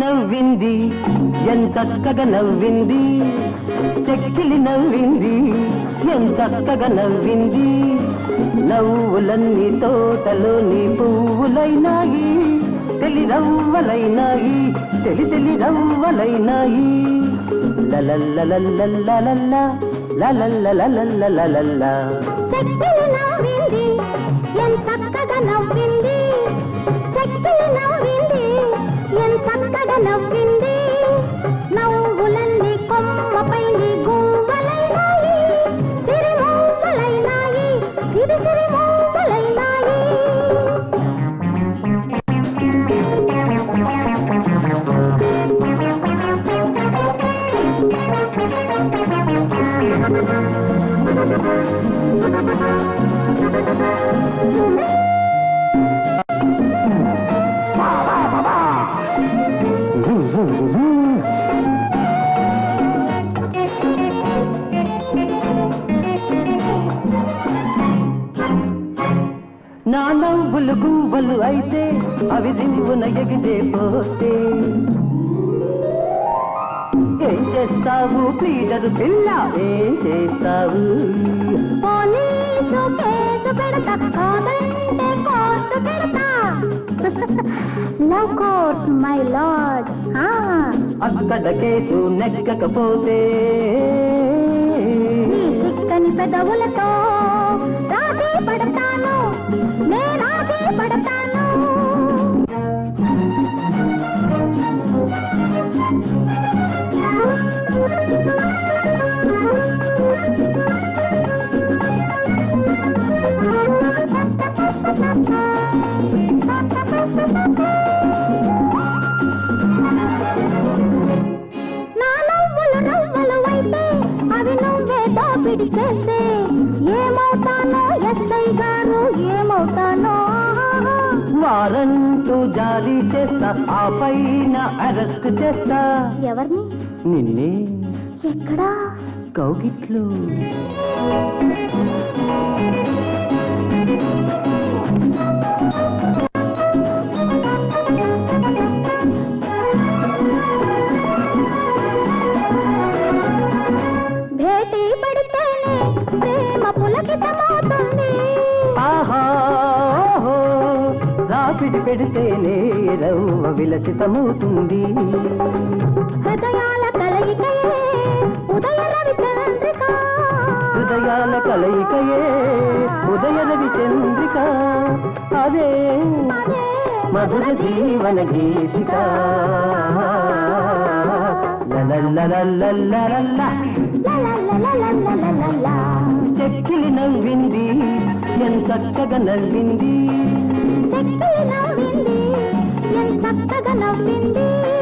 నవ్వింది ఎంచక్కగా నవ్వింది చెక్కిలి నవ్వింది ఎంచక్కగా నవ్వింది. నవ్వులన్నీ తోటలోని పువ్వులైనాయి తెలి రవ్వలైనాయి తెలి తెలి రవ్వలైనాయి. లలల్లలల్లల్లలల్ల లలల్లలల్లలల్ల చెక్కిలి నవ్వింది ఎంత నవ్వింది. నా నవ్వులు గువ్వలు అయితే అవి దివ్వున ఎగిరే పోతే ఏం చేస్తావు? పీటరు పిల్ల ఏం చేస్తావు? పోలీసు కేసు పెడతా కాదంటే కోర్టు పెడతా. లవ్ కోర్ట్ మై లార్డ్ అక్కడ కేసు నెక్కకపోతే చిక్కని పెదవులతో నా నవ్వులు నవ్వులు అయితే అవి నువ్వే దోపిడి చేస్తే ఏమవుతానో ఎస్ఐ గారు ఏమవుతానో? వారంటూ జారీ చేస్తా ఆ పైన అరెస్ట్ చేస్తా. ఎవరిని? నిన్నే. ఎక్కడా? కౌగిట్లు. పెడితేనే రవ్వ విలసితమవుతుంది. హృదయాల కలయికయే ఉదయ రవి చంద్రిక హృదయాల కలయికయే ఉదయ రవి చంద్రిక అదే. మధుర జీవన గీతికా. చెక్కిలి నవ్వింది ఎంచక్కగా నవ్వింది. చెక్కిలి నవ్వింది ఎంత చక్కగా నవ్వింది.